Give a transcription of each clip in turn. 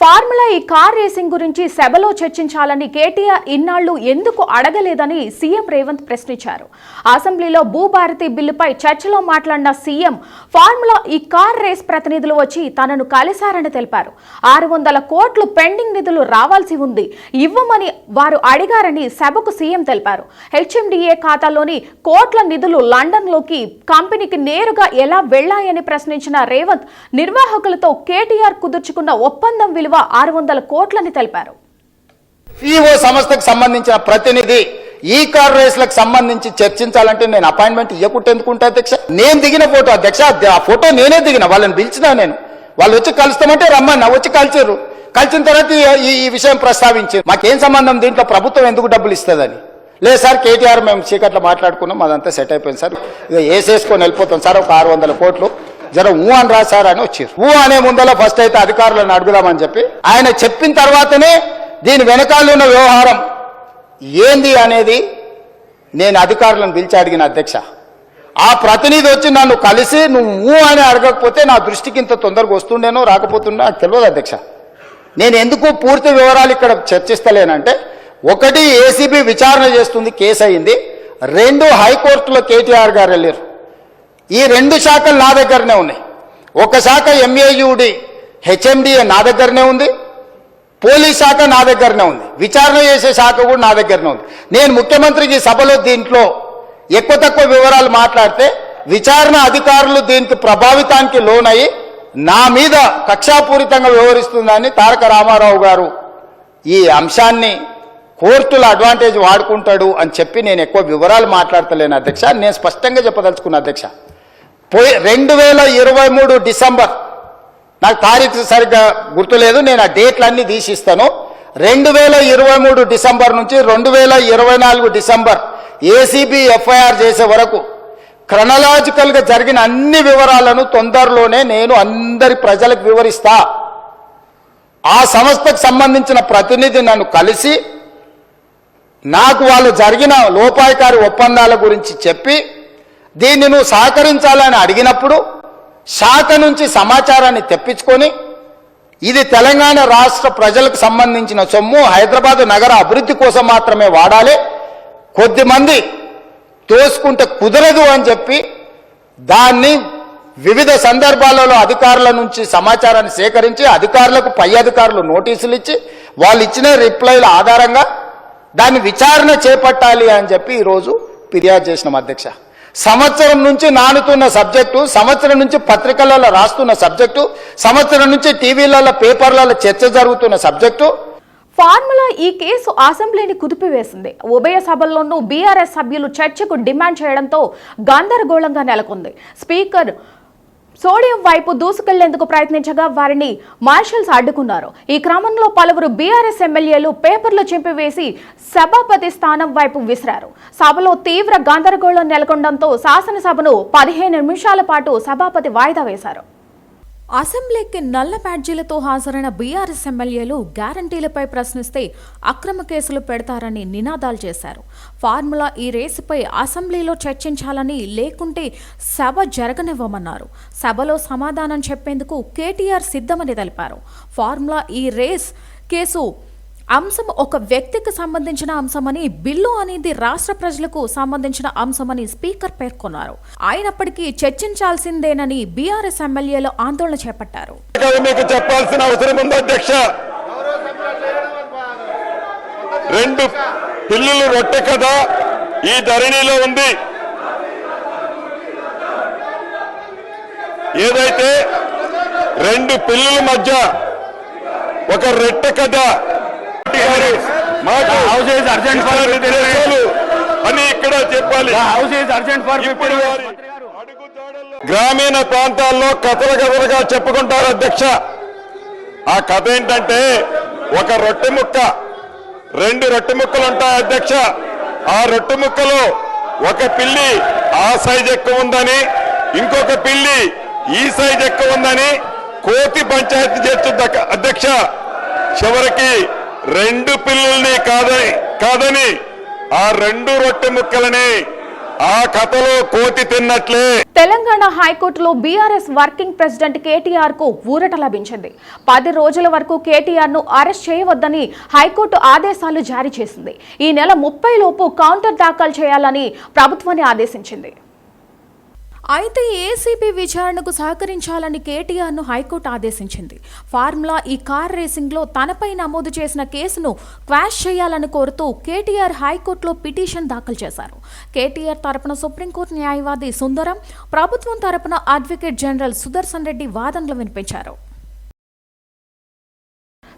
Formula E car racing గురించి సభలో చర్చించాలని కేటీఆర్ ఇన్నాళ్ళు ఎందుకు అడగలేదని సీఎం రేవంత్ ప్రశ్నించారు. అసెంబ్లీలో భూభారతి బిల్లుపై చర్చలో మాట్లాడిన CM formula E car race ప్రతినిధులు వచ్చి తనను కలిశారని తెలిపారు. ఆరు వందల కోట్లు పెండింగ్ నిధులు రావాల్సి ఉంది ఇవ్వమని వారు అడిగారని సభకు సీఎం తెలిపారు. హెచ్ఎండిఏ ఖాతాలోని కోట్ల నిధులు లండన్లోకి కంపెనీకి నేరుగా ఎలా వెళ్ళాయని ప్రశ్నించిన రేవంత్ నిర్వాహకులతో కేటీఆర్ కుదుర్చుకున్న ఒప్పందం విలువ ఆరు వందల కోట్లని తెలిపారు. ఈఓ సంస్థకు సంబంధించిన ప్రతినిధి ఈ కార్ రేస్లకు సంబంధించి చర్చించాలంటే నేను అపాయింట్మెంట్ ఇవ్వకుంటే ఎందుకుంటా అధ్యక్ష? నేను దిగిన ఫోటో అధ్యక్ష ఆ ఫోటో నేనే దిగిన వాళ్ళని పిలిచినా నేను. వాళ్ళు వచ్చి కలుస్తామంటే రమ్మన్నా వచ్చి కలిచారు కలిసిన తర్వాత ఈ- ఈ ఈ విషయం ప్రస్తావించారు మాకేం సంబంధం దీంట్లో? ప్రభుత్వం ఎందుకు డబ్బులు ఇస్తుందని. లేదు సార్ కేటీఆర్ మేము చీకట్లో మాట్లాడుకున్నాం అదంతా సెట్ అయిపోయింది సార్. ఇక వేసేసుకొని వెళ్ళిపోతాం సార్ ఒక ఆరు వందల కోట్లు. జర ఊ అని రాశారని అని వచ్చారు. ఊ అనే ముందల ఫస్ట్ అయితే అధికారులను అడుగుదామని చెప్పి ఆయన చెప్పిన తర్వాతనే దీని వెనకాల ఉన్న వ్యవహారం ఏంది అనేది నేను అధికారులను పిలిచి అడిగిన అధ్యక్ష. ఆ ప్రతినిధి వచ్చి నన్ను కలిసి నువ్వు ఊ అని అడగకపోతే నా దృష్టికి ఇంత తొందరగా వస్తుండేనో రాకపోతుండే నాకు తెలియదు అధ్యక్ష. నేను ఎందుకు పూర్తి వివరాలు ఇక్కడ చర్చిస్తలేనంటే ఒకటి ఏసీబీ విచారణ చేస్తుంది కేసు అయింది. రెండు హైకోర్టులో కేటీఆర్ గారు వెళ్ళారు. ఈ రెండు శాఖలు నా దగ్గరనే ఉన్నాయి. ఒక శాఖ ఎంఏయుడి హెచ్ఎండిఏ నా దగ్గరనే ఉంది. పోలీస్ శాఖ నా దగ్గరనే ఉంది. విచారణ చేసే శాఖ కూడా నా దగ్గరనే ఉంది. నేను ముఖ్యమంత్రికి సభలో దీంట్లో ఎక్కువ తక్కువ వివరాలు మాట్లాడితే విచారణ అధికారులు దీనికి ప్రభావితానికి లోనయ్యి నా మీద కక్షాపూరితంగా వ్యవహరిస్తుందని తారక రామారావు గారు ఈ అంశాన్ని కోర్టుల అడ్వాంటేజ్ వాడుకుంటాడు అని చెప్పి నేను ఎక్కువ వివరాలు మాట్లాడతలేను అధ్యక్ష. నేను స్పష్టంగా చెప్పదలుచుకున్నా అధ్యక్ష పోయి రెండు వేల ఇరవై మూడు డిసెంబర్. నాకు తారీఖు సరిగ్గా గుర్తులేదు నేను ఆ డేట్లన్నీ తీసిస్తాను. రెండు వేల ఇరవై మూడు డిసెంబర్ నుంచి రెండు వేల ఇరవై నాలుగు డిసెంబర్ ఏసీబీ ఎఫ్ఐఆర్ చేసే వరకు క్రనలాజికల్గా జరిగిన అన్ని వివరాలను తొందరలోనే నేను అందరి ప్రజలకు వివరిస్తా. ఆ సంస్థకు సంబంధించిన ప్రతినిధి నన్ను కలిసి నాకు వాళ్ళు జరిగిన లోపాయకారి ఒప్పందాల గురించి చెప్పి దీన్ని నువ్వు సహకరించాలని అడిగినప్పుడు శాఖ నుంచి సమాచారాన్ని తెప్పించుకొని ఇది తెలంగాణ రాష్ట్ర ప్రజలకు సంబంధించిన సొమ్ము హైదరాబాద్ నగర అభివృద్ధి కోసం మాత్రమే వాడాలి. కొద్దిమంది తోసుకుంటే కుదరదు అని చెప్పి దాన్ని వివిధ సందర్భాలలో అధికారుల నుంచి సమాచారాన్ని సేకరించి అధికారులకు పై అధికారులు నోటీసులు ఇచ్చి వాళ్ళు ఇచ్చిన రిప్లైల ఆధారంగా దాన్ని విచారణ చేపట్టాలి అని చెప్పి ఈరోజు ఫిర్యాదు చేసినాం అధ్యక్ష. సంవత్సరం నుంచి నానుతున్న సబ్జెక్టు సంవత్సరం నుంచి పత్రికలలో రాస్తున్న సబ్జెక్టు సంవత్సరం నుంచి టీవీలలో పేపర్లలో చర్చ జరుగుతున్న సబ్జెక్టు. ఫార్ములా ఈ కేసు అసెంబ్లీని కుదిపివేసింది. ఉభయ సభల్లోనూ బీఆర్ఎస్ సభ్యులు చర్చకు డిమాండ్ చేయడంతో గందరగోళంగా నెలకొంది. స్పీకర్ సోడియం వైపు దూసుకెళ్ళేందుకు ప్రయత్నించగా వారిని మార్షల్స్ అడ్డుకున్నారు. ఈ క్రమంలో పలువురు బీఆర్ఎస్ ఎమ్మెల్యేలు పేపర్లు చింపివేసి సభాపతి స్థానం వైపు విసిరారు. సభలో తీవ్ర గందరగోళం నెలకొనడంతో శాసనసభను పదిహేను నిమిషాల పాటు సభాపతి వాయిదా వేశారు. అసెంబ్లీకి నల్ల బ్యాడ్జీలతో హాజరైన బీఆర్ఎస్ ఎమ్మెల్యేలు గ్యారంటీలపై ప్రశ్నిస్తే అక్రమ కేసులు పెడతారని నినాదాలు చేశారు. ఫార్ములా ఈ రేసుపై అసెంబ్లీలో చర్చించాలని లేకుంటే సభ జరగనివ్వమన్నారు. సభలో సమాధానం చెప్పేందుకు కేటీఆర్ సిద్ధమని తెలిపారు. ఫార్ములా ఈ రేస్ కేసు అంశం ఒక వ్యక్తికి సంబంధించిన అంశమని బిల్లు అనేది రాష్ట్ర ప్రజలకు సంబంధించిన అంశమని స్పీకర్ పేర్కొన్నారు. అయినప్పటికీ చర్చించాల్సిందేనని బీఆర్ఎస్ ఎమ్మెల్యేలు ఆందోళన చేపట్టారు. మీకు చెప్పాల్సిన అవసరం ఉంది అధ్యక్ష. రెండు పిల్లలు రొట్టె కదా ఈ ధరణిలో ఉంది. ఏదైతే రెండు పిల్లుల మధ్య ఒక రెట్టె కథ మాకు హౌస్ ఈజ్ అర్జెంట్ ఫర్ తెలుసు అని ఇక్కడ చెప్పాలి. హౌస్ అర్జెంట్ ఫర్ ఇప్పుడు వారి గ్రామీణ ప్రాంతాల్లో కథలు కథలుగా చెప్పుకుంటారు అధ్యక్ష. ఆ కథ ఏంటంటే ఒక రొట్టె ముక్క రెండు రొట్టె ముక్కలు ఉంటాయి అధ్యక్ష. ఆ రొట్టె ముక్కలో ఒక పిల్లి ఆ సైజ్ ఎక్కువ ఉందని ఇంకొక పిల్లి ఈ సైజ్ ఎక్కువ ఉందని కోతి పంచాయతీ చేస్తుంది అధ్యక్ష. చివరికి రెండు పిల్లల్ని కాదని కాదని ఆ రెండు రొట్టె ముక్కలని ఆ కథలో కోతి తిన్నట్లే. తెలంగాణ హైకోర్టులో బీఆర్ఎస్ వర్కింగ్ ప్రెసిడెంట్ కేటీఆర్కు ఊరట లభించింది. పది రోజుల వరకు కేటీఆర్ను అరెస్ట్ చేయవద్దని హైకోర్టు ఆదేశాలు జారీ చేసింది. ఈ నెల ముప్పై లోపు కౌంటర్ దాఖలు చేయాలని ప్రభుత్వాన్ని ఆదేశించింది. అయితే ఏసీబీ విచారణకు సహకరించాలని కేటీఆర్ను హైకోర్టు ఆదేశించింది. ఫార్ములా ఈ కార్ రేసింగ్లో తనపై నమోదు చేసిన కేసును క్వాష్ చేయాలని కోరుతూ కేటీఆర్ హైకోర్టులో పిటిషన్ దాఖలు చేశారు. కేటీఆర్ తరపున సుప్రీంకోర్టు న్యాయవాది సుందరం ప్రభుత్వం తరపున అడ్వకేట్ జనరల్ సుదర్శన్ రెడ్డి వాదనలు వినిపించారు.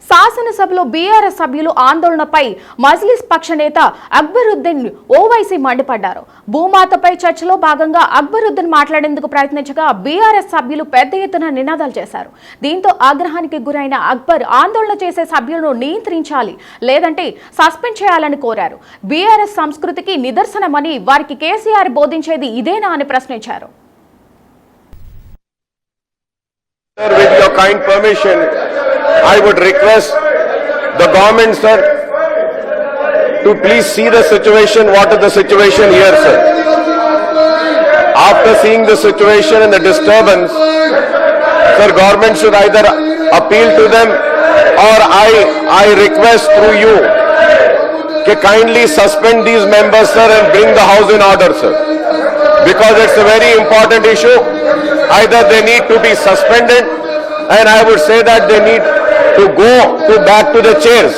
శాసనసభలో బీఆర్ఎస్ సభ్యులు ఆందోళనపై మజ్లిస్ పక్ష నేత అక్బరుద్దీన్ ఓవైసీ మండిపడ్డారు. భూమాతపై చర్చలో భాగంగా అక్బరుద్దీన్ మాట్లాడేందుకు ప్రయత్నించగా బీఆర్ఎస్ సభ్యులు పెద్ద ఎత్తున నినాదాలు చేశారు. దీంతో ఆగ్రహానికి గురైన అక్బర్ ఆందోళన చేసే సభ్యులను నియంత్రించాలి లేదంటే సస్పెండ్ చేయాలని కోరారు. బీఆర్ఎస్ సంస్కృతికి నిదర్శనమని వారికి కేసీఆర్ బోధించేది ఇదేనా అని ప్రశ్నించారు. With your kind permission, I would request the government, sir, to please see the situation, what is the situation here, sir. After seeing the situation and the disturbance, sir, government should either appeal to them or I, I request through you, to kindly suspend these members, sir, and bring the house in order, sir. Because it's a very important issue. Either they need to be suspended and I would say that they need to go to back to the chairs.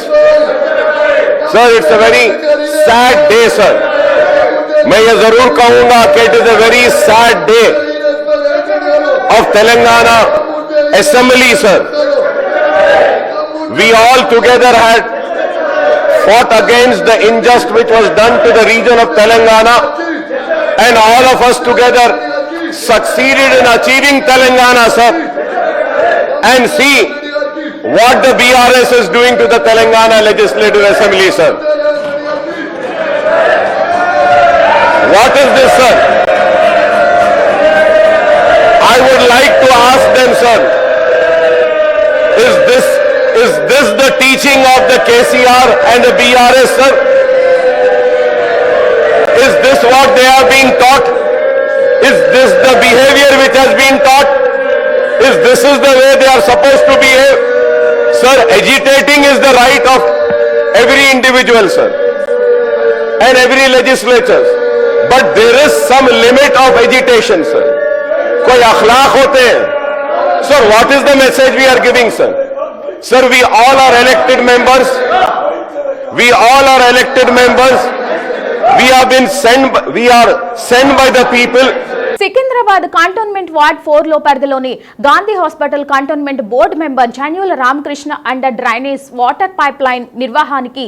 Sir, it's a very sad day, sir. मैं ये जरूर कहूंगा कि it is a very sad day of Telangana assembly sir we all together had fought against the injustice which was done to the region of Telangana and all of us together succeeded in achieving Telangana, sir. And see what the BRS is doing to the Telangana Legislative Assembly, sir. What is this, sir? I would like to ask them, sir, is this, is this the teaching of the KCR and the BRS, sir? Is this what they are being taught? Is this the behavior which has been taught? Is this is the way they are supposed to behave? Sir, agitating is the right of every individual, sir, and every legislature. But there is some limit of agitation, sir. कोई अखलाक होते हैं Sir, what is the message we are giving, sir? Sir, we all are elected members. We all are elected members. We have been sent, we are sent by the people. Secunderabad cantonment ward ఫోర్లో పరిధిలోని Gandhi hospital cantonment board member Janyula Ramakrishna under drainage water pipe line నిర్వహణకి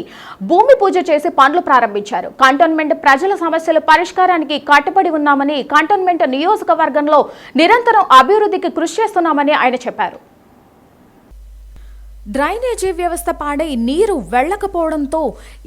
భూమి పూజ చేసి పనులు ప్రారంభించారు. Cantonment ప్రజల సమస్యల పరిష్కారానికి కట్టుబడి ఉన్నామని కంటోన్మెంట్ నియోజకవర్గంలో నిరంతరం అభివృద్ధికి కృషి చేస్తున్నామని ఆయన చెప్పారు. డ్రైనేజీ వ్యవస్థ పాడై నీరు వెళ్ళకపోవడంతో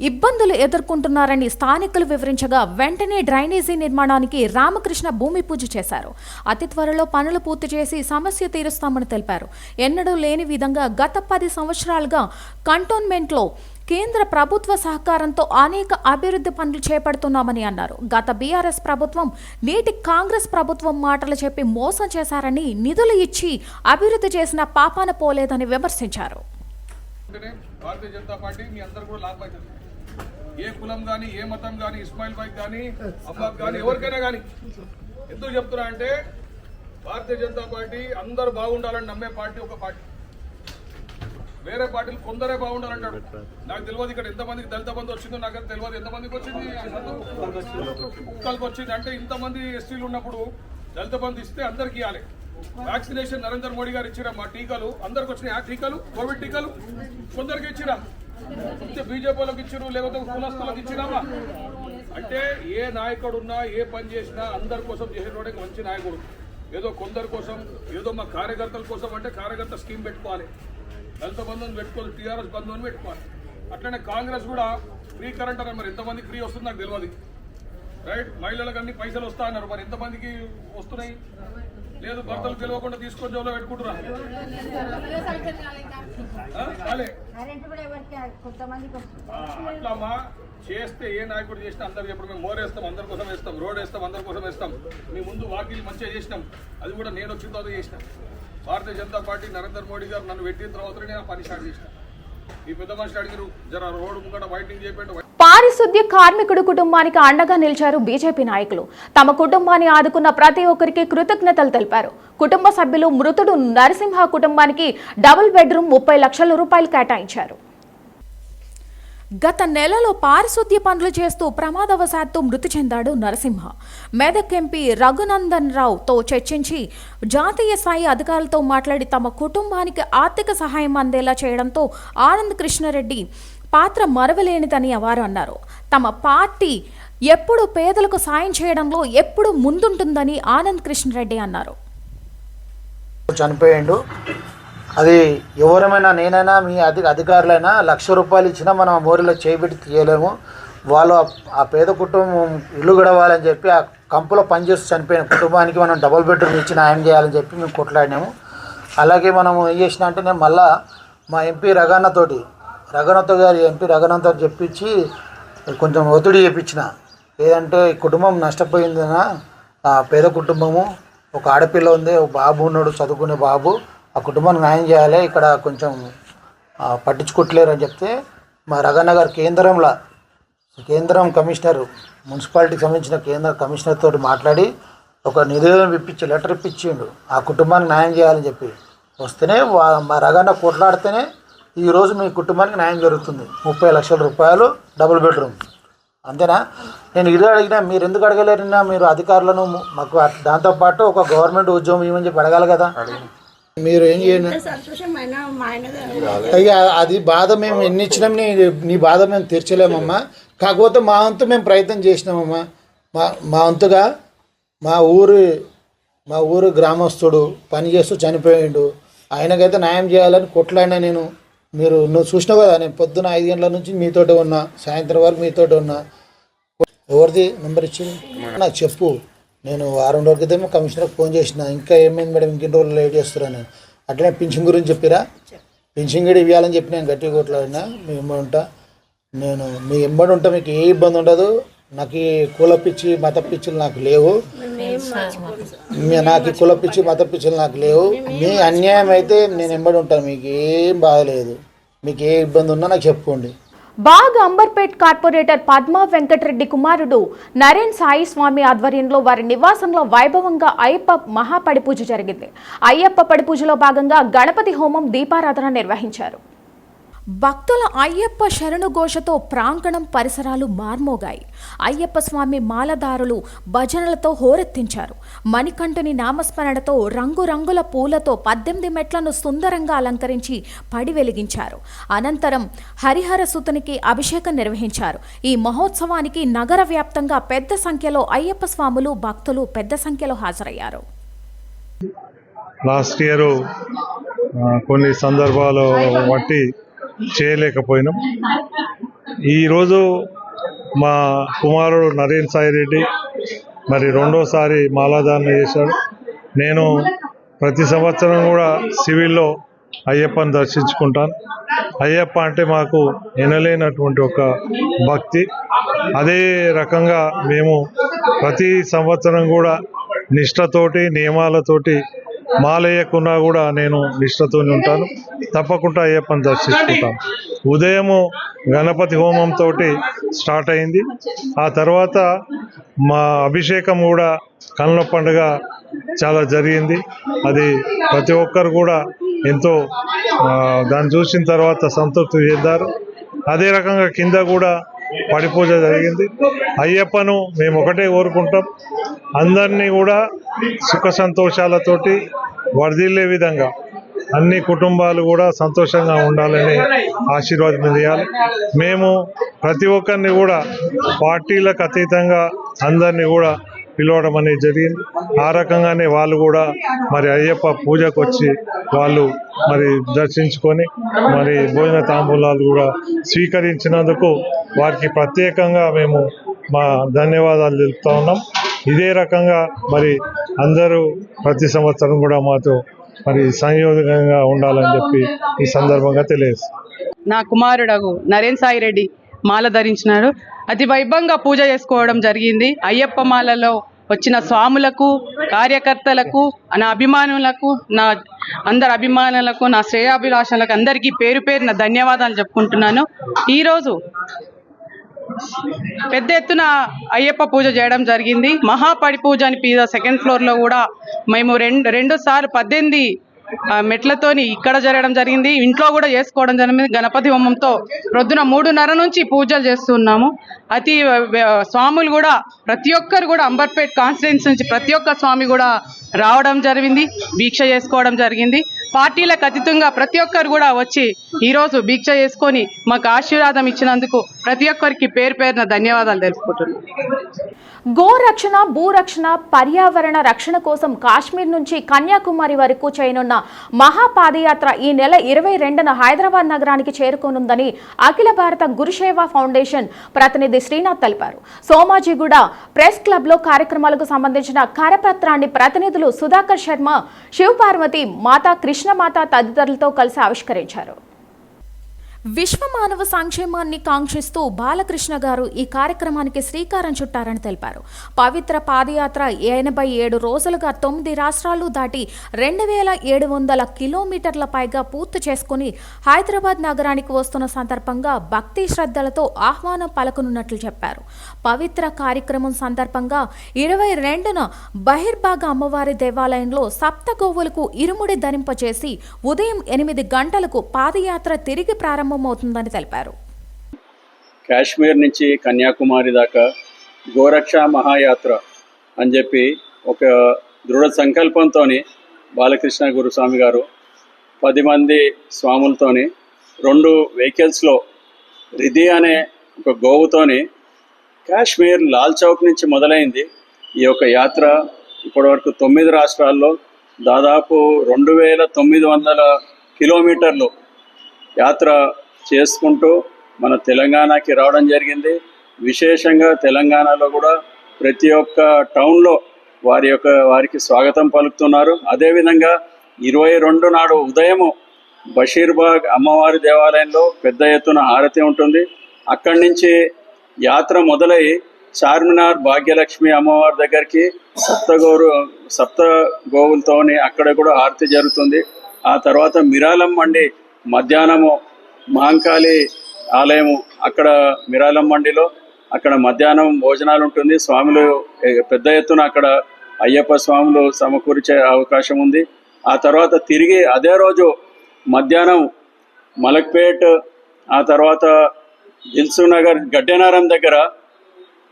ఇబ్బందులు ఎదుర్కొంటున్నారని స్థానికులు వివరించగా వెంటనే డ్రైనేజీ నిర్మాణానికి రామకృష్ణ భూమి పూజ చేశారు. అతి త్వరలో పనులు పూర్తి చేసి సమస్య తీరుస్తామని తెలిపారు. ఎన్నడూ లేని విధంగా గత పది సంవత్సరాలుగా కంటోన్మెంట్లో కేంద్ర ప్రభుత్వ సహకారంతో అనేక అభివృద్ధి పనులు చేపడుతున్నామని అన్నారు. గత బీఆర్ఎస్ ప్రభుత్వం నేటి కాంగ్రెస్ ప్రభుత్వం మాటలు చెప్పి మోసం చేశారని నిధులు ఇచ్చి అభివృద్ధి చేసిన పాపాన పోలేదని విమర్శించారు. భారతీయ జనతా పార్టీ మీ కూడా ఏ కులం కానీ ఏ మతం కానీ ఇస్మాయిల్ బాయ్ కానీ అహ్మద్ కానీ ఎవరికైనా కానీ ఎందుకు చెప్తున్నా అంటే భారతీయ జనతా పార్టీ అందరూ బాగుండాలని నమ్మే పార్టీ ఒక పార్టీ. వేరే పార్టీలు కొందరే బాగుండాలంటాడు. నాకు తెలియదు ఇక్కడ ఎంతమందికి దళిత బంధు వచ్చిందో నాకు తెలియదు. ఎంతమందికి వచ్చింది? కుక్కలకు వచ్చింది అంటే ఇంతమంది ఎస్టీలు ఉన్నప్పుడు దళిత బంధు ఇస్తే అందరికి ఇవ్వాలి. వ్యాక్సినేషన్ నరేంద్ర మోడీ గారు ఇచ్చిరా మా టీకాలు? అందరికి వచ్చినాయి. ఆ టీకాలు? కోవిడ్ టీకాలు? కొందరికి ఇచ్చిరా? బీజేపీ వాళ్ళకి ఇచ్చిరు లేకపోతే కులస్తులకు ఇచ్చిరామా అంటే ఏ నాయకుడు ఉన్నా ఏ పని చేసినా అందరి కోసం చేసేటోడే మంచి నాయకుడు. ఏదో కొందరి కోసం ఏదో మా కార్యకర్తల కోసం అంటే కార్యకర్త స్కీమ్ పెట్టుకోవాలి. దళిత బంధువుని పెట్టుకోదు టీఆర్ఎస్ బంధువుని పెట్టుకోవాలి. అట్లనే కాంగ్రెస్ కూడా ఫ్రీ కరెంట్ అన్నారు. మరి ఎంతమందికి ఫ్రీ వస్తుంది నాకు తెలియదు రైట్? మహిళలకు అన్ని పైసలు వస్తా అన్నారు. మరి ఎంతమందికి వస్తున్నాయి? లేదు భర్తలు పిలవకుండా తీసుకొని జోలో పెట్టుకుంటురా? అట్లమ్మా అట్లా చేస్తే ఏ నాయకుడు చేసినా అందరికి ఇప్పుడు మేము మోరేస్తాం అందరి కోసం వేస్తాం రోడ్ వేస్తాం అందరి కోసం వేస్తాం. మీ ముందు వాకిలు మంచిగా చేసినాం. అది కూడా నేను వచ్చిన తర్వాత చేసినాం. భారతీయ జనతా పార్టీ నరేంద్ర మోడీ గారు నన్ను పెట్టిన తర్వాత నేను పని స్టార్ట్ చేసిన. ఈ పెద్ద మనిషి అడిగారు జర రోడ్డు ముంగట వైటింగ్ చేయబెట్టు పారిశుద్ధ్య కార్మికుడు కుటుంబానికి అండగా నిలిచారు బీజేపీ నాయకులు. తమ కుటుంబాన్ని ఆదుకున్న ప్రతి ఒక్కరికి కృతజ్ఞతలు తెలిపారు. కుటుంబ సభ్యులు మృతుడు నరసింహ కుటుంబానికి డబుల్ బెడ్రూమ్ ముప్పై లక్షల రూపాయలు కేటాయించారు. గత నెలలో పారిశుద్ధ్య పనులు చేస్తూ ప్రమాదవశాత్తు మృతి చెందాడు నరసింహ. మెదక్ ఎంపీ రఘునందన్ రావుతో చర్చించి జాతీయ స్థాయి అధికారులతో మాట్లాడి తమ కుటుంబానికి ఆర్థిక సహాయం అందేలా చేయడంతో ఆనంద్ కృష్ణారెడ్డి పాత్ర మరవలేనిదని వారు అన్నారు. తమ పార్టీ ఎప్పుడు పేదలకు సాయం చేయడంలో ఎప్పుడు ముందుంటుందని ఆనంద్ కృష్ణారెడ్డి అన్నారు. చనిపోయిండు. అది ఎవరమైనా నేనైనా మీ అధి అధికారులైనా లక్ష రూపాయలు ఇచ్చినా మనం మోరిలో చేయబెట్టి తీయలేము. వాళ్ళు ఆ- పేద కుటుంబం ఇల్లు గడవాలని చెప్పి ఆ కంపులో పనిచేస్తూ చనిపోయిన కుటుంబానికి మనం డబుల్ బెడ్రూమ్ ఇచ్చి న్యాయం చేయాలని చెప్పి మేము కొట్లాడినాము. అలాగే మనం ఏం చేసిన అంటే నేను మళ్ళా మా ఎంపీ రగన్నతోటి రఘునాథ్ గారి ఎంపీ రఘునాథ్ చెప్పించి కొంచెం ఒత్తిడి చేయించిన ఏదంటే కుటుంబం నష్టపోయిందన ఆ పేద కుటుంబము ఒక ఆడపిల్ల ఉంది ఒక బాబు ఉన్నాడు చదువుకునే బాబు. ఆ కుటుంబానికి న్యాయం చేయాలి. ఇక్కడ కొంచెం ఆ, పట్టించుకోవట్లేరు అని చెప్తే మా రగన్న గారు కేంద్రంలో కేంద్రం కమిషనర్ మున్సిపాలిటీకి సంబంధించిన కేంద్ర కమిషనర్ తోటి మాట్లాడి ఒక నివేదన ఇప్పించి లెటర్ ఇప్పించిండు. ఆ కుటుంబానికి న్యాయం చేయాలని చెప్పి. వస్తేనే వా మా రగన్న కొట్లాడితేనే ఈరోజు మీ కుటుంబానికి న్యాయం జరుగుతుంది. ముప్పై లక్షల రూపాయలు డబుల్ బెడ్రూమ్. అంతేనా? నేను ఇది అడిగినా మీరు ఎందుకు అడగలేరన్నా? మీరు అధికారులను మాకు దాంతోపాటు ఒక గవర్నమెంట్ ఉద్యోగం ఇవ్వమని చెప్పి అడగాలి కదా. మీరు ఏం చేయండి అయ్యా అది బాధ మేము ఎన్ని ఇచ్చినాం నీ నీ బాధ మేము తీర్చలేమమ్మా. కాకపోతే మా వంతు మేము ప్రయత్నం చేసినామమ్మా. మా మా వంతుగా మా ఊరు మా ఊరు గ్రామస్తుడు పని చేస్తూ చనిపోయిండు. ఆయనకైతే న్యాయం చేయాలని కొట్లాడినా నేను. మీరు నువ్వు చూసినావు కదా నేను పొద్దున ఐదు గంటల నుంచి మీతోటే ఉన్నా సాయంత్రం వరకు మీతోటే ఉన్నా. ఎవరిది? నెంబర్ ఇచ్చింది? నాకు చెప్పు. నేను వారం రోజుల క్రితం కమిషనర్కి ఫోన్ చేసిన. ఇంకా ఏమైంది మేడం? ఇంకెన్ని రోజులు లేట్ చేస్తారని అట్లనే పింఛన్ గురించి చెప్పిరా? పింఛన్ కూడా ఇవ్వాలని చెప్పి నేను గట్టిగా కొట్లాడినా. మీ ఎంబడి ఉంటా. నేను మీ ఎంబడి ఉంటా మీకు ఏ ఇబ్బంది ఉండదు. నాకు కుల పిచ్చి మత పిచ్చులు నాకు లేవు. మీ- నాకు కుల పిచ్చి మత పిచ్చులు నాకు లేవు. మీ అన్యాయం అయితే నేను ఎంబడి ఉంటాను మీకు ఏం బాధలేదు మీకు ఏ ఇబ్బంది ఉన్నా నాకు చెప్పుకోండి. బాగ్ అంబర్పేట్ కార్పొరేటర్ పద్మా వెంకటరెడ్డి కుమారుడు నరేన్ సాయి స్వామి ఆధ్వర్యంలో వారి నివాసంలో వైభవంగా అయ్యప్ప మహాపడిపూజ జరిగింది. అయ్యప్ప పడిపూజలో భాగంగా గణపతి హోమం దీపారాధన నిర్వహించారు. భక్తుల అయ్యప్ప శరణుఘోషతో ప్రాంగణం పరిసరాలు మార్మోగాయి. అయ్యప్ప స్వామి మాలదారులు భజనలతో హోరెత్తించారు. మణికంఠుని నామస్మరణతో రంగురంగుల పూలతో పద్దెనిమిది మెట్లను సుందరంగా అలంకరించి పడి వెలిగించారు. అనంతరం హరిహర సుతునికి అభిషేకం నిర్వహించారు. ఈ మహోత్సవానికి నగర వ్యాప్తంగా పెద్ద సంఖ్యలో అయ్యప్ప స్వాములు భక్తులు పెద్ద సంఖ్యలో హాజరయ్యారు. లాస్ట్ ఇయర్ కొన్ని సందర్భాలు బట్టి చేయలేకపోయినాం. ఈరోజు మా కుమారుడు నరేన్ సాయి రెడ్డి మరి రెండోసారి మాలాధారణ చేశాడు. నేను ప్రతి సంవత్సరం కూడా సివిల్లో అయ్యప్పని దర్శించుకుంటాను. అయ్యప్ప అంటే మాకు ఎనలేనటువంటి ఒక భక్తి. అదే రకంగా మేము ప్రతి సంవత్సరం కూడా నిష్ఠతోటి నియమాలతోటి మాలేయకున్నా కూడా నేను నిష్ఠతోనే ఉంటాను. తప్పకుండా అయ్యప్పని దర్శించుకుంటాను ఉదయము గణపతి హోమంతో స్టార్ట్ అయింది. ఆ తర్వాత మా అభిషేకం కూడా కళ్ళ పండుగ చాలా జరిగింది. అది ప్రతి ఒక్కరు కూడా ఎంతో దాన్ని చూసిన తర్వాత సంతృప్తి చెందారు. అదే రకంగా కింద కూడా పడి పూజ జరిగింది. అయ్యప్పను మేము ఒకటే కోరుకుంటాం. అందరినీ కూడా సుఖ సంతోషాలతోటి వర్ధిల్లే విధంగా అన్ని కుటుంబాలు కూడా సంతోషంగా ఉండాలని ఆశీర్వాదం చేయాలి. మేము ప్రతి ఒక్కరిని కూడా పార్టీలకు అతీతంగా అందరినీ కూడా పిలవడం అనేది జరిగింది. ఆ రకంగానే వాళ్ళు కూడా మరి అయ్యప్ప పూజకు వచ్చి వాళ్ళు మరి దర్శించుకొని మరి భోజన తాంబూలాలు కూడా స్వీకరించినందుకు వారికి ప్రత్యేకంగా మేము మా ధన్యవాదాలు తెలుపుతా ఉన్నాం. ఇదే రకంగా మరి అందరూ ప్రతి సంవత్సరం కూడా మాతో మరి సంయోగంగా ఉండాలని చెప్పి ఈ సందర్భంగా తెలియదు నా కుమారుడు నరేన్ సాయి రెడ్డి మాల ధరించినాడు. అతి వైభవంగా పూజ చేసుకోవడం జరిగింది. అయ్యప్ప మాలలో వచ్చిన స్వాములకు కార్యకర్తలకు నా అభిమానులకు నా అందరి అభిమానులకు నా శ్రేయాభిలాషలకు అందరికీ పేరు పేరున ధన్యవాదాలు చెప్పుకుంటున్నాను. ఈరోజు పెద్ద ఎత్తున అయ్యప్ప పూజ చేయడం జరిగింది. మహాపడి పూజ అని పీజా సెకండ్ ఫ్లోర్లో కూడా మేము రెండు రెండు సార్లు పద్దెనిమిది మెట్లతోని ఇక్కడ జరగడం జరిగింది. ఇంట్లో కూడా చేసుకోవడం జరిగింది. గణపతి హోమంతో ప్రొద్దున మూడున్నర నుంచి పూజలు చేస్తున్నాము అతి స్వాములు కూడా ప్రతి ఒక్కరు కూడా అంబర్పేట్ కాన్స్టిట్యున్సీ నుంచి ప్రతి ఒక్క స్వామి కూడా రావడం జరిగింది. దీక్ష చేసుకోవడం జరిగింది. పార్టీలకు అతీతంగా ప్రతి ఒక్కరు కూడా వచ్చి ఈరోజు దీక్ష చేసుకొని మాకు ఆశీర్వాదం ఇచ్చినందుకు ప్రతి ఒక్కరికి పేరు పేరున ధన్యవాదాలు తెలుపుకుంటున్నాను గోరక్షణ భూరక్షణ పర్యావరణ రక్షణ కోసం కాశ్మీర్ నుంచి కన్యాకుమారి వరకు చేయనున్న మహాపాదయాత్ర ఈ నెల ఇరవై రెండున హైదరాబాద్ నగరానికి చేరుకోనుందని అఖిల భారత గురుసేవ ఫౌండేషన్ ప్రతినిధి శ్రీనాథ్ తెలిపారు. సోమాజిగూడ ప్రెస్ క్లబ్లో కార్యక్రమాలకు సంబంధించిన కరపత్రాన్ని ప్రతినిధులు సుధాకర్ శర్మ శివపార్వతి మాతా కృష్ణమాత తదితరులతో కలిసి ఆవిష్కరించారు. విశ్వ మానవ సంక్షేమాన్ని కాంక్షిస్తూ బాలకృష్ణ గారు ఈ కార్యక్రమానికి శ్రీకారం చుట్టారని తెలిపారు. పవిత్ర పాదయాత్ర ఎనభై ఏడు రోజులుగా తొమ్మిది రాష్ట్రాలు దాటి రెండు వేల ఏడు వందల కిలోమీటర్ల పైగా పూర్తి చేసుకుని హైదరాబాద్ నగరానికి వస్తున్న సందర్భంగా భక్తి శ్రద్ధలతో ఆహ్వానం పలకనున్నట్లు చెప్పారు. పవిత్ర కార్యక్రమం సందర్భంగా ఇరవై రెండున బహిర్భాగ అమ్మవారి దేవాలయంలో సప్త గోవులకు ఇరుముడి ధరింపచేసి ఉదయం ఎనిమిది గంటలకు పాదయాత్ర తిరిగి ప్రారంభం ప్రారంభమవుతుందని తెలిపారు. కాశ్మీర్ నుంచి కన్యాకుమారి దాకా గోరక్ష మహాయాత్ర అని చెప్పి ఒక దృఢ సంకల్పంతో బాలకృష్ణ గురుస్వామి గారు పది మంది స్వాములతోని రెండు వెహికల్స్లో రిధి అనే ఒక గోవుతోని కాశ్మీర్ లాల్ చౌక్ నుంచి మొదలైంది. ఈ యొక్క యాత్ర ఇప్పటివరకు తొమ్మిది రాష్ట్రాల్లో దాదాపు రెండు వేల తొమ్మిది వందల కిలోమీటర్లు యాత్ర చేసుకుంటూ మన తెలంగాణకి రావడం జరిగింది. విశేషంగా తెలంగాణలో కూడా ప్రతి ఒక్క టౌన్లో వారి యొక్క వారికి స్వాగతం పలుకుతున్నారు. అదేవిధంగా ఇరవై రెండు నాడు ఉదయము బషీర్బాగ్ అమ్మవారి దేవాలయంలో పెద్ద ఎత్తున హారతి ఉంటుంది. అక్కడి నుంచి యాత్ర మొదలై చార్మినార్ భాగ్యలక్ష్మి అమ్మవారి దగ్గరికి సప్తగోరు సప్త గోవులతోని అక్కడ కూడా హారతి జరుగుతుంది. ఆ తర్వాత మిరాలం మండి మధ్యాహ్నము మహంకాళి ఆలయము అక్కడ మిరాలం మండిలో అక్కడ మధ్యాహ్నం భోజనాలు ఉంటుంది స్వాములు పెద్ద ఎత్తున అక్కడ అయ్యప్ప స్వాములు సమకూర్చే అవకాశం ఉంది. ఆ తర్వాత తిరిగి అదే రోజు మధ్యాహ్నం మలక్పేట్ ఆ తర్వాత దిల్సు నగర్ గడ్డెనారం దగ్గర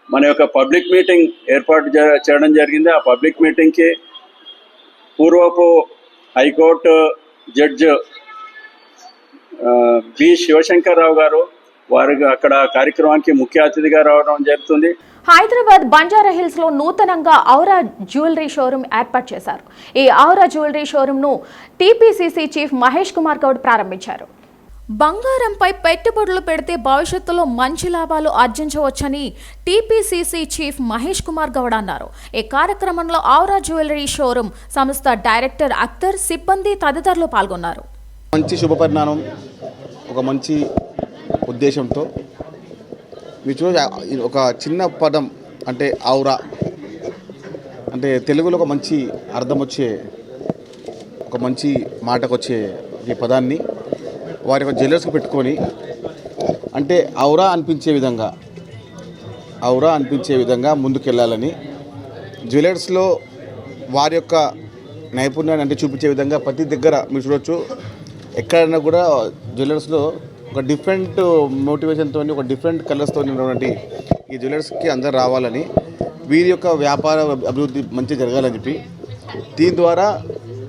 మన యొక్క పబ్లిక్ మీటింగ్ ఏర్పాటు చేయడం జరిగింది. ఆ పబ్లిక్ మీటింగ్కి పూర్వపు high court judge B Shivashankar Rao garu వారు అక్కడ కార్యక్రమానికి ముఖ్య అతిథిగా రావడం జరుగుతుంది. హైదరాబాద్ బంజారా హిల్స్లో నూతనంగా ఔరా జ్యువెలరీ షోరూమ్ ఏర్పాటు చేశారు. ఈ ఔరా జ్యువెలరీ షోరూమ్ను టీపీసీసీ చీఫ్ మహేష్ కుమార్ గౌడ్ ప్రారంభించారు. బంగారంపై పెట్టుబడులు పెడితే భవిష్యత్తులో మంచి లాభాలు ఆర్జించవచ్చని టీపీసీసీ చీఫ్ మహేష్ కుమార్ గౌడ్ అన్నారు. ఈ కార్యక్రమంలో ఔరా జ్యువెలరీ షోరూమ్ సంస్థ డైరెక్టర్ అఖ్తర్ సిబ్బంది తదితరులు పాల్గొన్నారు. మంచి శుభ పరిణామం ఒక మంచి ఉద్దేశంతో. మీరు చూడ ఒక చిన్న పదం అంటే ఔరా అంటే తెలుగులో ఒక మంచి అర్థం వచ్చే ఒక మంచి మాటకు వచ్చే ఈ పదాన్ని వారి యొక్క జ్యువెలర్స్కి పెట్టుకొని అంటే ఔరా అనిపించే విధంగా ఔరా అనిపించే విధంగా ముందుకెళ్ళాలని జ్యువెలర్స్లో వారి యొక్క నైపుణ్యాన్ని అంటే చూపించే విధంగా ప్రతి దగ్గర మీరు చూడొచ్చు. ఎక్కడైనా కూడా జ్యువెలర్స్లో ఒక డిఫరెంట్ మోటివేషన్తో ఒక డిఫరెంట్ కలర్స్తో ఉన్నటువంటి ఈ జ్యువెలర్స్కి అందరు రావాలని వీరి యొక్క వ్యాపార అభివృద్ధి మంచి జరగాలని చెప్పి దీని ద్వారా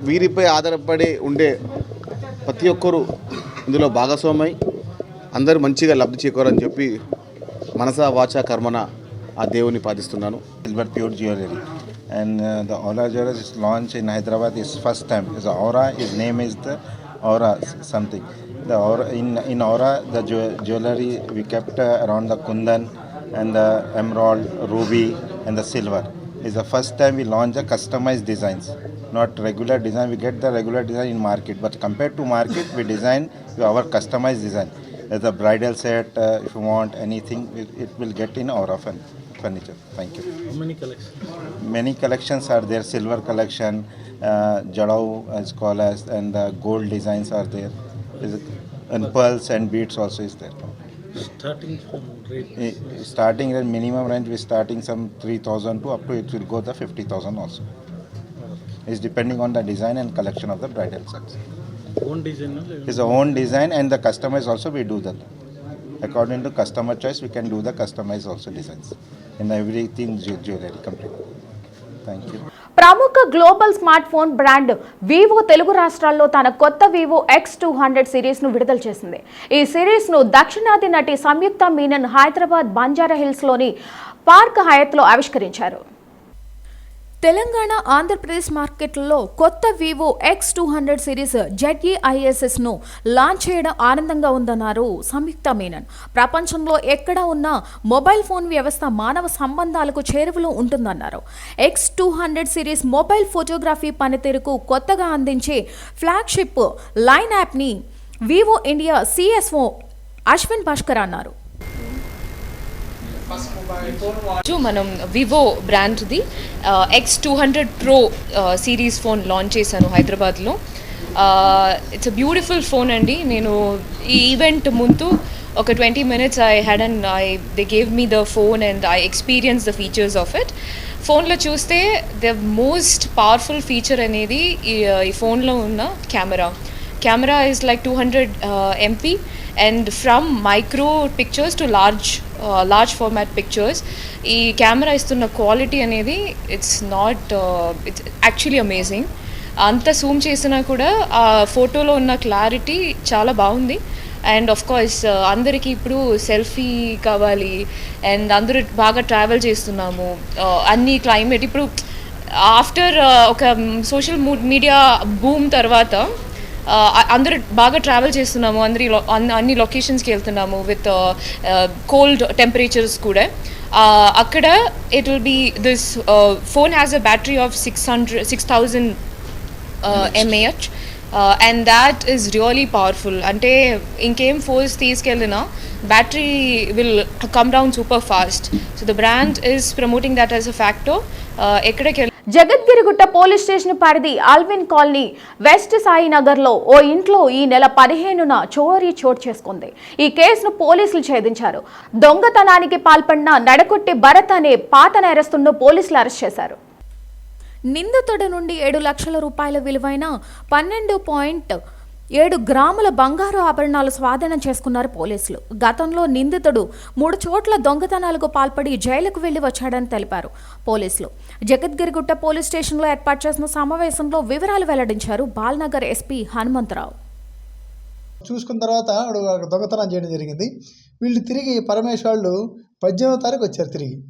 వీరిపై ఆధారపడి ఉండే ప్రతి ఒక్కరూ ఇందులో భాగస్వామై అందరూ మంచిగా లబ్ధి చేకూరని చెప్పి మనస వాచ కర్మన ఆ దేవుని పాటిస్తున్నాను silver pure jewellery and the Ola jewellers launch in Hyderabad is first time is Aura is name is the Aura something. The Aura in in Aura the jewelry we kept uh, around the kundan and the emerald, ruby and the silver. It's the first time we launch the customized designs, not regular design. We get the regular design in market, but compared to market, we design our customized design. As a bridal set, uh, if you want anything, it, it will get in Aura furn- furniture. Thank you. How many collections? Many collections are there. Silver collection, uh, Jadau as called as, and uh, gold designs are there. Is And pearls and beads also is there. Starting from rate. Starting at minimum range, we're starting some 3,000 to up to it will go the 50,000 also. It's depending on the design and collection of the bridal sets. Own design. It's our own design and the customers also we do that. According to customer choice, we can do the customized also designs in everything jewelry complete. Thank you. ప్రముఖ global smart phone brand Vivo Telugu రాష్ట్రాల్లో తన కొత్త Vivo X two hundred సిరీస్ను విడుదల చేసింది. ఈ సిరీస్ను దక్షిణాది నటి సంయుక్త మీనన్ హైదరాబాద్ బంజారా హిల్స్లోని పార్క్ హయత్లో ఆవిష్కరించారు. తెలంగాణ ఆంధ్రప్రదేశ్ మార్కెట్లలో కొత్త Vivo X two hundred series జెడ్ఈఐఎస్ఎస్ను launch చేయడం ఆనందంగా ఉందన్నారు సంయుక్త మేనన్. ప్రపంచంలో ఎక్కడ ఉన్న మొబైల్ ఫోన్ వ్యవస్థ మానవ సంబంధాలకు చేరువలో ఉంటుందన్నారు. X two hundred series mobile photography పనితీరుకు కొత్తగా అందించే ఫ్లాగ్షిప్ లైన్ యాప్ని Vivo India CSO Ashwin Bhaskar అన్నారు. మనం Vivo బ్రాండ్ది X two hundred pro series phone launch చేశాను హైదరాబాద్లో. ఇట్స్ అ బ్యూటిఫుల్ ఫోన్ అండి. నేను ఈ ఈవెంట్ ముందు ఒక twenty minutes I had and I they gave me the phone and I experience the features of it ఫోన్లో చూస్తే the most powerful feature అనేది ఈ ఈ ఫోన్లో ఉన్న camera camera is like two hundred MP and from micro pictures to large large format pictures ఈ camera ఇస్తున్న quality అనేది it's not it's actually amazing అంత జూమ్ చేసినా కూడా ఆ ఫోటోలో ఉన్న క్లారిటీ చాలా బాగుంది. అండ్ ఆఫ్ కోర్స్ అందరికీ ఇప్పుడు సెల్ఫీ కావాలి. అండ్ అందరూ బాగా ట్రావెల్ చేస్తున్నాము. Uh, అన్ని క్లైమేట్ ఇప్పుడు ఆఫ్టర్ uh, ఒక సోషల్ మీడియా బూమ్ తర్వాత అందరూ బాగా ట్రావెల్ చేస్తున్నాము అందరి అన్ని లొకేషన్స్కి వెళ్తున్నాము విత్ కోల్డ్ టెంపరేచర్స్ కూడా. అక్కడ it will be this phone has a battery of six hundred six thousand mAh and that is really powerful అంటే ఇంకేం ఫోన్స్ తీసుకెళ్ళినా battery will come down super fast so the brand is promoting that as a factor ఎక్కడికి Jagadgirigutta police station పరిధి Alvin colony west సాయినగర్లో ఓ ఇంట్లో ఈ నెల పదిహేనున చోరీ చోటు చేసుకుంది. ఈ కేసును పోలీసులు ఛేదించారు. దొంగతనానికి పాల్పడిన నడకొట్టి భరత్ అనే పాత నేరస్తును పోలీసులు అరెస్ట్ చేశారు. నిందితుడి నుండి ఏడు లక్షల రూపాయల విలువైన పన్నెండు పాయింట్ ఏడు గ్రాముల బంగారు ఆభరణాలు స్వాధీనం చేసుకున్నారు పోలీసులు. గతంలో నిందితుడు మూడు చోట్ల దొంగతనాలకు పాల్పడి జైలుకు వెళ్ళి వచ్చాడని తెలిపారు పోలీసులు. జగద్గిరిగుట్ట పోలీస్ స్టేషన్లో ఏర్పాటు చేసిన సమావేశంలో వివరాలు వెల్లడించారు బాల్నగర్ ఎస్పీ హనుమంతరావు. చూసుకున్న తర్వాత దొంగతనం చేయడం జరిగింది. వీళ్ళు తిరిగి పరమేశ్ వాళ్ళు పద్దెనిమిదో తారీఖు వచ్చారు తిరిగి.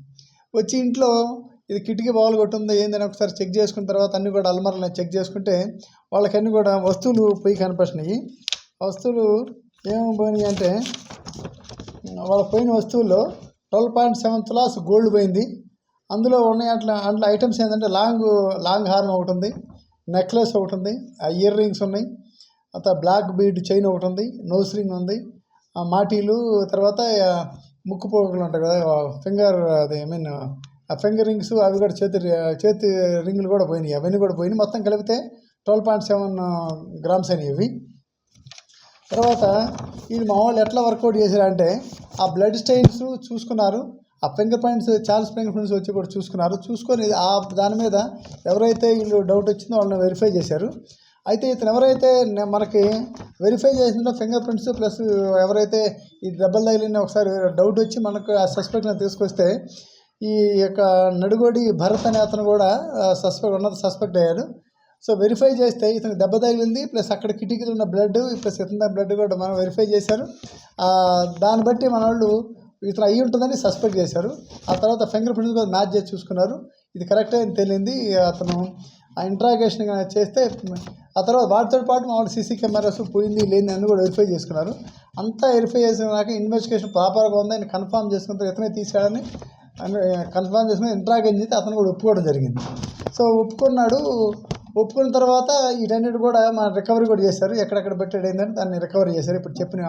వచ్చి ఇంట్లో ఇది కిటికీ బాగులు కొట్టుంది ఏందని ఒకసారి చెక్ చేసుకున్న తర్వాత అన్నీ కూడా అల్మారాలు చెక్ చేసుకుంటే వాళ్ళకన్నీ కూడా వస్తువులు పోయి కనిపిస్తున్నాయి ఆ వస్తువులు ఏమేమి పోయినాయి అంటే వాళ్ళ పోయిన వస్తువుల్లో twelve point seven tolas gold పోయింది. అందులో ఉన్నాయి అట్లా అందులో ఐటమ్స్ ఏంటంటే లాంగ్ లాంగ్ హారం ఒకటి ఉంది నెక్లెస్ ఒకటి ఉంది ఇయర్ రింగ్స్ ఉన్నాయి తర్వాత బ్లాక్ బీడ్ చైన్ ఒకటి ఉంది నోస్ రింగ్ ఉంది ఆ మాటీలు తర్వాత ముక్కు పోగులు ఉంటాయి కదా ఫింగర్ అది ఐ మీన్ ఆ ఫింగర్ రింగ్స్ అవి కూడా చేతి చేతి రింగులు కూడా పోయినాయి. అవన్నీ కూడా పోయినాయి. మొత్తం కలిపితే ట్వెల్వ్ పాయింట్ సెవెన్ గ్రామ్స్ అయినాయి ఇవి. తర్వాత ఇది మా వాళ్ళు ఎట్లా వర్కౌట్ చేశారంటే ఆ బ్లడ్ స్టెయిన్స్ చూసుకున్నారు. ఆ ఫింగర్ పాయింట్స్ చాలా ఫింగర్ ప్రింట్స్ వచ్చి కూడా చూసుకున్నారు. చూసుకొని ఆ దాని మీద ఎవరైతే వీళ్ళు డౌట్ వచ్చిందో వాళ్ళని వెరిఫై చేశారు. అయితే ఇతను ఎవరైతే మనకి వెరిఫై చేసిందో ఫింగర్ ప్రింట్స్ ప్లస్ ఎవరైతే ఈ దెబ్బలు తగిలిన ఒకసారి డౌట్ వచ్చి మనకు ఆ సస్పెక్ట్ని తీసుకొస్తే ఈ యొక్క నడుగోడి భరత్ అనే అతను కూడా సస్పెక్ట్ ఉన్నత సస్పెక్ట్ అయ్యాడు. సో వెరిఫై చేస్తే ఇతనికి దెబ్బ తగిలింది ప్లస్ అక్కడ కిటికీలో ఉన్న బ్లడ్ ప్లస్ ఇతని బ్లడ్ కూడా మనం వెరిఫై చేశారు. దాన్ని బట్టి మన వాళ్ళు ఇతను అయ్యి ఉంటుందని సస్పెక్ట్ చేశారు. ఆ తర్వాత ఫింగర్ ప్రింట్స్ కూడా మ్యాచ్ చేసి చూసుకున్నారు. ఇది కరెక్టే అని తేలింది అతను ఆ ఇంట్రాగేషన్ చేస్తే ఆ తర్వాత వాటితో పాటు మా సీసీ కెమెరాస్ పోయింది లేని అని కూడా వెరిఫై చేసుకున్నారు. అంతా వెరిఫై చేసినాక ఇన్వెస్టిగేషన్ ప్రాపర్గా ఉందని కన్ఫర్మ్ చేసుకున్న ఇతనే తీసాడని అని కన్ఫర్మ్ చేసుకుని ఇంట్రాగేజ్ చేస్తే అతను కూడా ఒప్పుకోవడం జరిగింది. సో ఒప్పుకున్నాడు. ఒప్పుకున్న తర్వాత వీటన్నిటి కూడా మన రికవరీ కూడా చేశారు. ఎక్కడెక్కడ పెట్టాడు ఏంటంటే దాన్ని రికవరీ చేశారు. ఇప్పుడు చెప్పిన